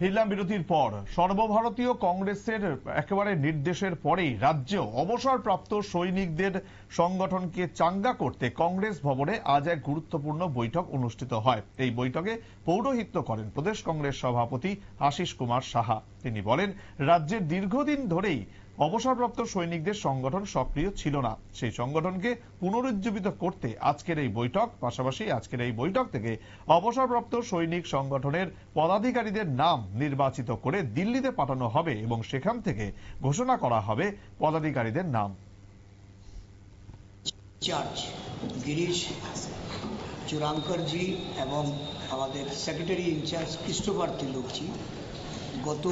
ফিরলাম বিরতির পর। সর্বভারতীয় কংগ্রেসের একেবারে নির্দেশের পরেই রাজ্য অবসরপ্রাপ্ত সৈনিকদের সংগঠনকে চাঙ্গা করতে কংগ্রেস ভবনে আজ এক গুরুত্বপূর্ণ বৈঠক অনুষ্ঠিত হয়। এই বৈঠকে পৌরোহিত্য করেন প্রদেশ কংগ্রেস সভাপতি আশিস কুমার সাহা। তিনি বলেন রাজ্যের দীর্ঘদিন ধরেই অবসরপ্রাপ্ত সৈনিকদের সংগঠন সক্রিয় ছিল না। সেই সংগঠনকে পুনরুজ্জীবিত করতে আজকের এই বৈঠক, পাশাপাশি আজকের এই বৈঠক থেকে অবসরপ্রাপ্ত সৈনিক সংগঠনের পদাধিকারীদের নাম নির্বাচিত করে দিল্লিতে পাঠানো হবে এবং সেখান থেকে ঘোষণা করা হবে পদাধিকারীদের নাম। চার্জ গিরিশ এবং আমাদের সেক্রেটারি ইনচার্জ ক্রিস্টোফার তিলকজি গত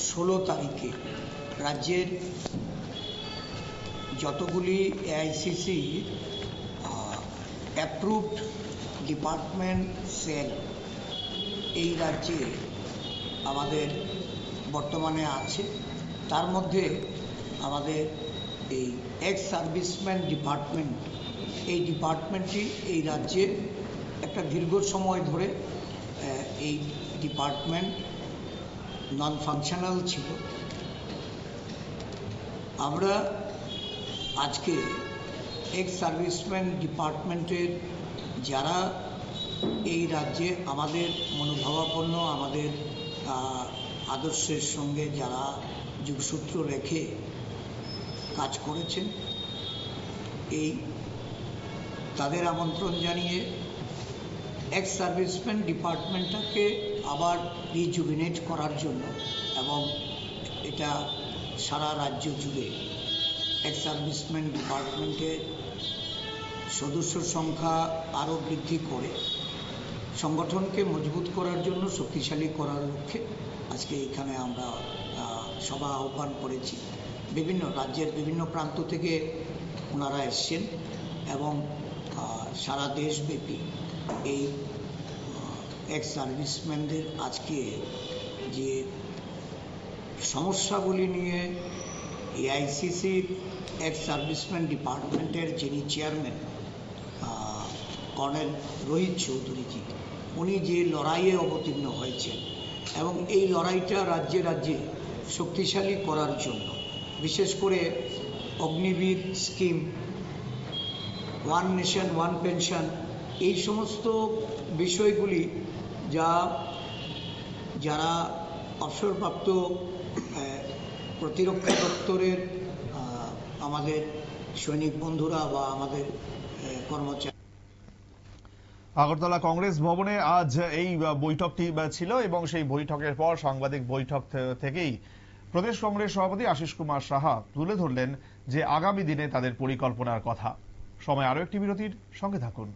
ষোলো তারিখে রাজ্যের যতগুলি এআইসিসি অ্যাপ্রুভড ডিপার্টমেন্ট সেল এই রাজ্যে আমাদের বর্তমানে আছে। তার মধ্যে আমাদের এই এক্স সার্ভিসম্যান ডিপার্টমেন্ট এই ডিপার্টমেন্টটি এই রাজ্যে একটা দীর্ঘ সময় ধরে এই ডিপার্টমেন্ট নন ফাংশনাল ছিল। আমরা আজকে এক্স সার্ভিসম্যান ডিপার্টমেন্টের যারা এই রাজ্যে আমাদের মনোভাবাপন্ন, আমাদের আদর্শের সঙ্গে যারা যুগসূত্র রেখে কাজ করেছেন, এই তাদের আমন্ত্রণ জানিয়ে এক্স সার্ভিসম্যান ডিপার্টমেন্টটাকে আবার রিজুভিনেট করার জন্য এবং এটা সারা রাজ্য জুড়ে এক্স সার্ভিসম্যান ডিপার্টমেন্টের সদস্য সংখ্যা আরও বৃদ্ধি করে, সংগঠনকে মজবুত করার জন্য, শক্তিশালী করার লক্ষ্যে আজকে এখানে আমরা সভা আহ্বান করেছি। বিভিন্ন রাজ্যের বিভিন্ন প্রান্ত থেকে ওনারা এসছেন এবং সারা দেশব্যাপী এই এক্স সার্ভিসম্যানদের আজকে যে সমস্যাগুলি নিয়ে এআইসিসির এক্স সার্ভিসম্যান ডিপার্টমেন্টের যিনি চেয়ারম্যান কর্নেল রোহিত চৌধুরীজি উনি যে লড়াইয়ে অবতীর্ণ হয়েছেন এবং এই লড়াইটা রাজ্যে রাজ্যে শক্তিশালী করার জন্য, বিশেষ করে Agniveer scheme one nation one pension এই সমস্ত বিষয়গুলি যা যারা অবসরপ্রাপ্ত প্রতিরক্ষা দপ্তরের আমাদের সৈনিক বন্ধুরা বা আমাদের কর্মচারী। আগরতলা কংগ্রেস ভবনে আজ এই বৈঠকটি ছিল এবং সেই বৈঠকের পর সাংবাদিক বৈঠক থেকেই প্রদেশ কংগ্রেস সভাপতি আশিস কুমার সাহা তুলে ধরলেন যে আগামী দিনে তাদের পরিকল্পনার কথা। সময় আরও একটি বিরতির সঙ্গে থাকুন।